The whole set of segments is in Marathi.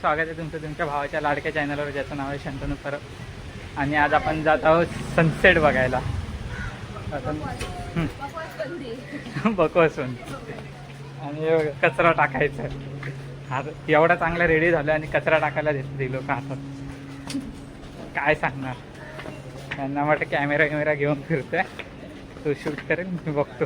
स्वागत आहे तुमचं तुमच्या भावाच्या लाडक्या चॅनलवर ज्याचं नाव आहे शंतनू परब आणि आज आपण जात आहोत सनसेट बघायला. बकवासून. आणि कचरा टाकायचा हा एवढा चांगला रेडी झाला आणि कचरा टाकायला देत लोक हातात. काय सांगणार? त्यांना वाटतं कॅमेरा कॅमेरा घेऊन फिरतोय. तो शूट करेल मी बघतो.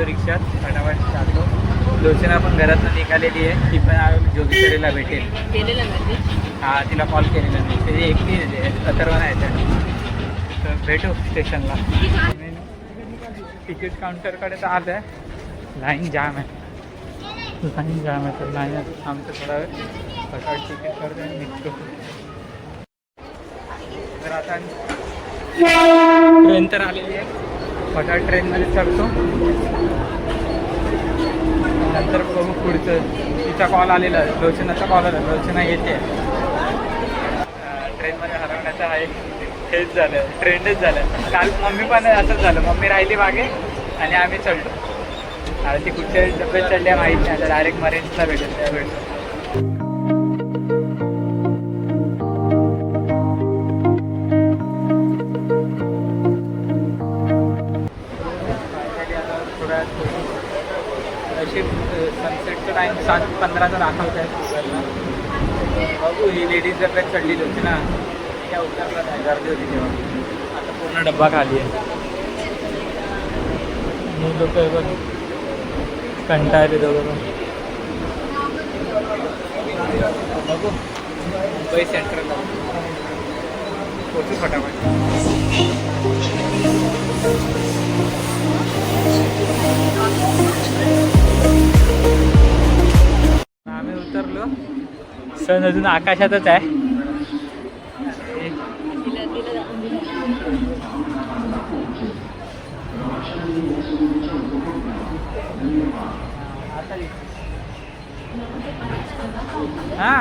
बसलो रिक्षात फटाफट चाललो. लोचना पण घरातनं निघालेली आहे. ती पण जोगेश्वरीला भेटेल. हा तिला कॉल केलेला मी ते एकटी अथर्व नाही त्या. तर भेटू स्टेशनला. तिकीट काउंटरकडे तर आलं आहे लाईन जाम आहे. लाईन जाम आहे तर लाईन आमचं थोडा वेळ. फटाफट तिकीट करतो आणि निघतो. तर आता ट्रेन तर आलेली आहे. फटाफट ट्रेनमध्ये चढतो. नंतर बघू पुढचं. तिचा कॉल आलेला आहे. लोचनाचा कॉल आला. लोचना येते. ट्रेनमध्ये हरवण्याचा हा एक हेच झालं. ट्रेंडच झालं. काल मम्मी पण असंच झालं. मम्मी राहिली मागे आणि आम्ही चढलो. आता ती कुठच्या डब्यात चढल्या माहीत नाही. आता डायरेक्ट मरेंजला भेटत त्या अशी सनसेटचा टाईम सात पंधराचा दाखवत आहे बघू ही लेडीज डब्यात चढली होती ना. त्या उतरला नाही. गर्दी होती तेव्हा. आता पूर्ण डब्बा खाली आहे. ही लोक बघ. कंटाळले दोघं बघू. मुंबई सेंट्रलला पोचू फटाफट. आम्ही उतरलो. सण अजून आकाशातच आहे. हा.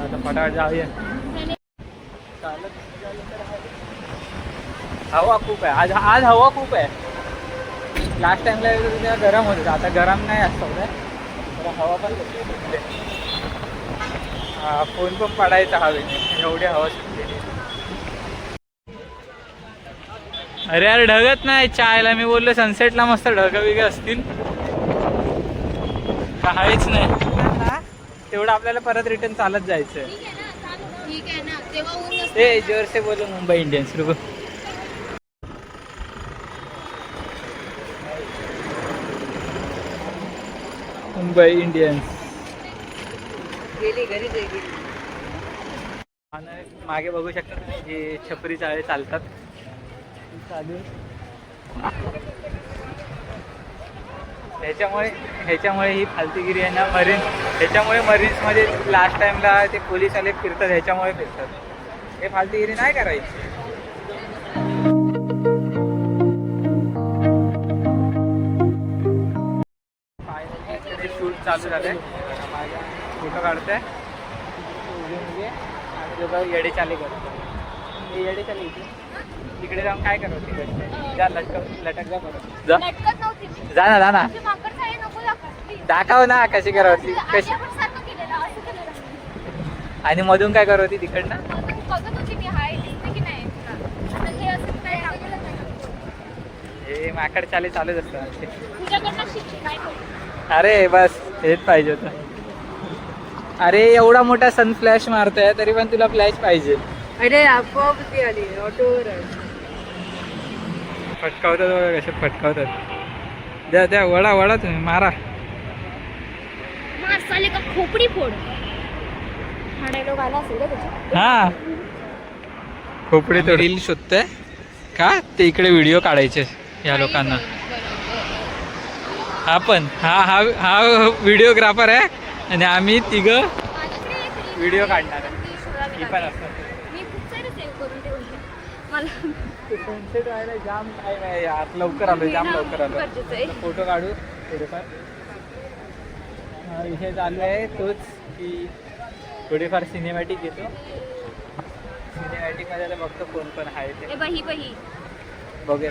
आता फटाफट जाऊया. चालत हवा खूप आहे. आज आज हवा खूप आहे. लास्ट टाइमला तेव्हा गरम होत होतं. आता गरम नाही असतं जरा हवा पण. हा फोन पण पडायचा हवेने. एवढी हवा सुटलेली. अरे यार ढगत नाही. चायला मी बोललो सनसेटला मस्त ढग बिग असतील काहीच नाही. तेवढं आपल्याला परत रिटर्न चालत जायचं आहे ए जोर से बोलो मुंबई इंडियन्स रुको. मुंबई इंडियन्स. गेली घरी गेली. आणि मागे बघू शकता तुम्ही हे छपरी चाळे चालतात. चालू. ह्याच्यामुळे ह्याच्यामुळे ही फालतूगिरी आहे ना मरीन. ह्याच्यामुळे मरीन्समध्ये लास्ट टाइमला ते पोलीस आले फिरतात ह्याच्यामुळे फिरतात. हे फालतूगिरी नाही करायची. चालू झालंय. फोटो दोघं येडे चाले करतो हे येडे चाले तिकडे जाऊन काय करत तिकडे? जा लटक लटक जा जा. लटकत नव्हती मी. जा ना जा ना. दाखव ना कशी करावती कशी. आणि मधून काय करत होती तिकडनं? मग ती बघत होती मी हाय दिसते की नाही. तुला. तर हे. हे माकड चाले चालूच असतात. अरे बस. हेच पाहिजे होतं. अरे एवढा मोठा सन फ्लॅश मारतोय तरी पण तुला फ्लॅश पाहिजे. अरे आपोआप ती आली ऑटोवर फटकावतात बघा कसे फटकावतात. द्या द्या वडा वडा तुम्ही मारा. मार साले का खोपडी फोड. हा डायलॉग आला असेल? हा. खोपडे तो रील शोधतोय? का? ते इकडे व्हिडिओ काढायचे या लोकांना. हा पण हा हा हा व्हिडिओग्राफर आहे. आणि आम्ही तिघं व्हिडिओ. काढणार आहे. पण सनसेट व्हायला जाम टाईम आहे यार. लवकर आलो जाम लवकर आलो. फोटो काढू थोडेफार. हा, विषय चालू आहे तोच की थोडेफार सिनेमॅटिक घेतो सिनेमॅटिकमध्ये बघतो कोण कोण आहे ते. बघूया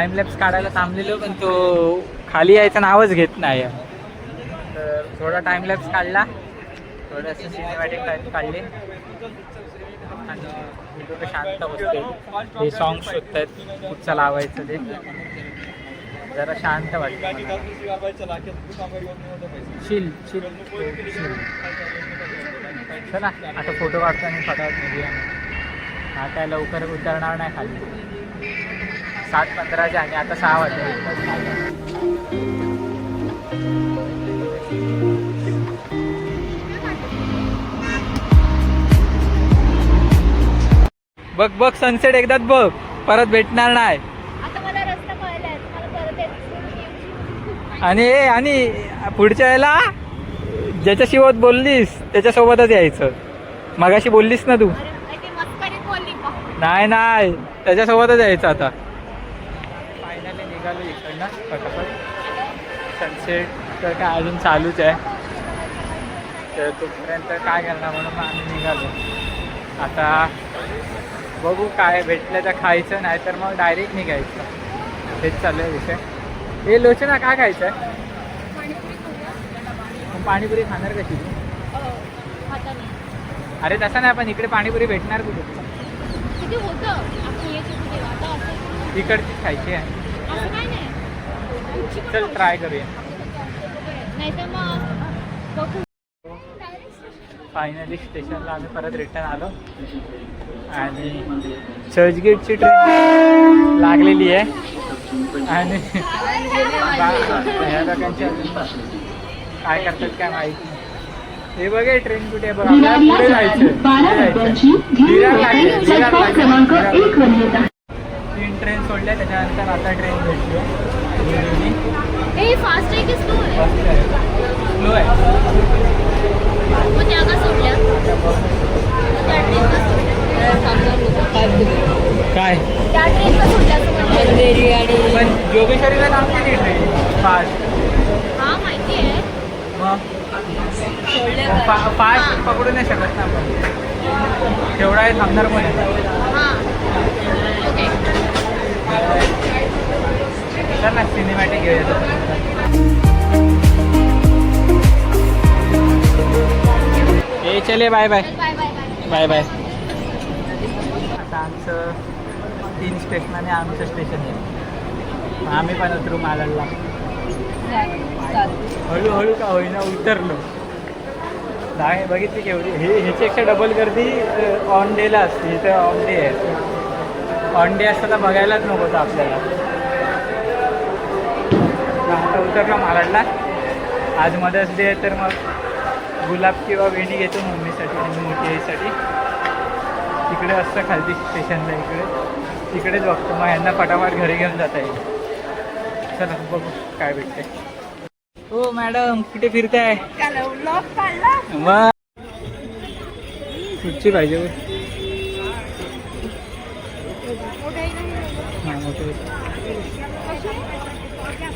टाइम लॅप्स काढायला थांबलेलो पण तो खाली यायचं नावच घेत नाही. तर थोडा टाइम लॅप्स काढला. थोडंसं सिनेमॅटिक टाईप काढले. आणि शांत बसते हे सॉंग आहेत कुठचं लावायचं ते? जरा शांत वाटतं चला आता फोटो काढतो आणि फटाफट निघूया. हा काय लवकर उतरणार नाही खाली. सात पंधराचे आणि आता सहा वाजले. बघ बघ सनसेट एकदाच बघ. परत भेटणार नाही. आता मला रस्ता कळलाय मला परत येत आणि ए, आणि पुढच्या वेळेला ज्याच्याशिवत बोललीस त्याच्यासोबतच यायचं. मगाशी बोललीस ना तू. नाही नाही. त्याच्यासोबतच यायचं आता. निघालो इकडनं पटापट. सनसेट तर काय अजून चालूच आहे. तर तोपर्यंत काय करणार म्हणून मग आम्ही निघालो. आता बघू काय भेटलं तर खायचं नाही तर मग डायरेक्ट निघायचं. हेच चालू आहे विषय. हे लोचना काय खायचं आहे? मग पाणीपुरी खाणार कशी? तू हो, हाताने अरे तसं नाही पण इकडे पाणीपुरी भेटणार कुठे? आपण इकडचीच खायची आहे. चल ट्राय करूया. फायनली स्टेशनला आम्ही परत रिटर्न आलो. आणि चर्चगेटची ट्रेन लागलेली आहे. आणि ह्या लोकांची काय करतात काय माहिती. हे बघे ट्रेन कुठे बघ पुढे जायचं क्रमांक. एक वर येत आहे तीन ट्रेन सोडल्या त्याच्यानंतर आता ट्रेन भेटली हे फास्ट आहे की स्लो आहे? स्लो आहे. मग त्या का सोडल्या? काय? त्या सोडल्या. पण जोगेश्वरीला थांबते ती ट्रेन फास्ट हा माहिती आहे. फा- फास्ट पकडू नाही शकत ना आपण. तेवढा आहे थांबणार पण आहे हा ओके चल ना सिनेमॅटिक घेऊया ए चले bye bye bye bye bye bye आता आमचं तीन स्टेशनाने आमचं स्टेशन आहे. आम्ही पण उतरू मालडला. हळूहळू का होईना उतरलो. नाही बघितली केवढी. हे ह्याच्यापेक्षा डबल गर्दी ऑन डेला असते. इथं ऑन डे आहे. ऑन डे असताना बघायलाच नको होतं आपल्याला. उतरलो मालाडला आज मदर्स डे आहे तर मग गुलाब किंवा वेणी घेतो मम्मीसाठी आणि मोठी आईसाठी तिकडे असतं खालती स्टेशनला इकडे. तिकडेच बघतो. मग यांना फटाफट घरी घेऊन जाता येईल. चला बघू काय भेटते हो मॅडम कुठे फिरताय? कुठची पाहिजे मोठी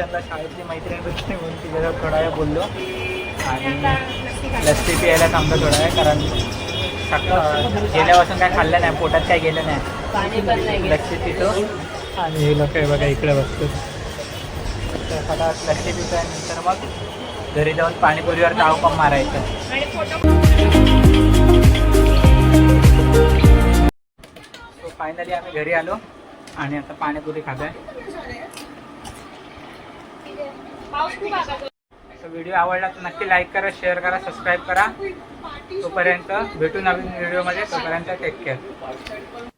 स्टेशनला शाळेतली मैत्रिणी भेटली म्हणून तिच्याजवळ थोडा वेळ बोललो. आणि लस्सी प्यायला थांबलो थोडा वेळ कारण गेल्यापासून काय खाल्लं नाही पोटात काय गेलं नाही. लस्सी पितो. आणि हे लोक बघा इकडे बघतो तर फटाफट लस्सी पितो आणि नंतर मग घरी जाऊन पाणीपुरीवर ताव पण मारायचं. फायनली आम्ही घरी आलो आणि आता पाणीपुरी खातोय. आहे व्हिडिओ आवडला तर नक्की लाईक करा शेअर करा सबस्क्राईब करा. तोपर्यंत भेटू नवीन व्हिडिओमध्ये तोपर्यंत टेक केअर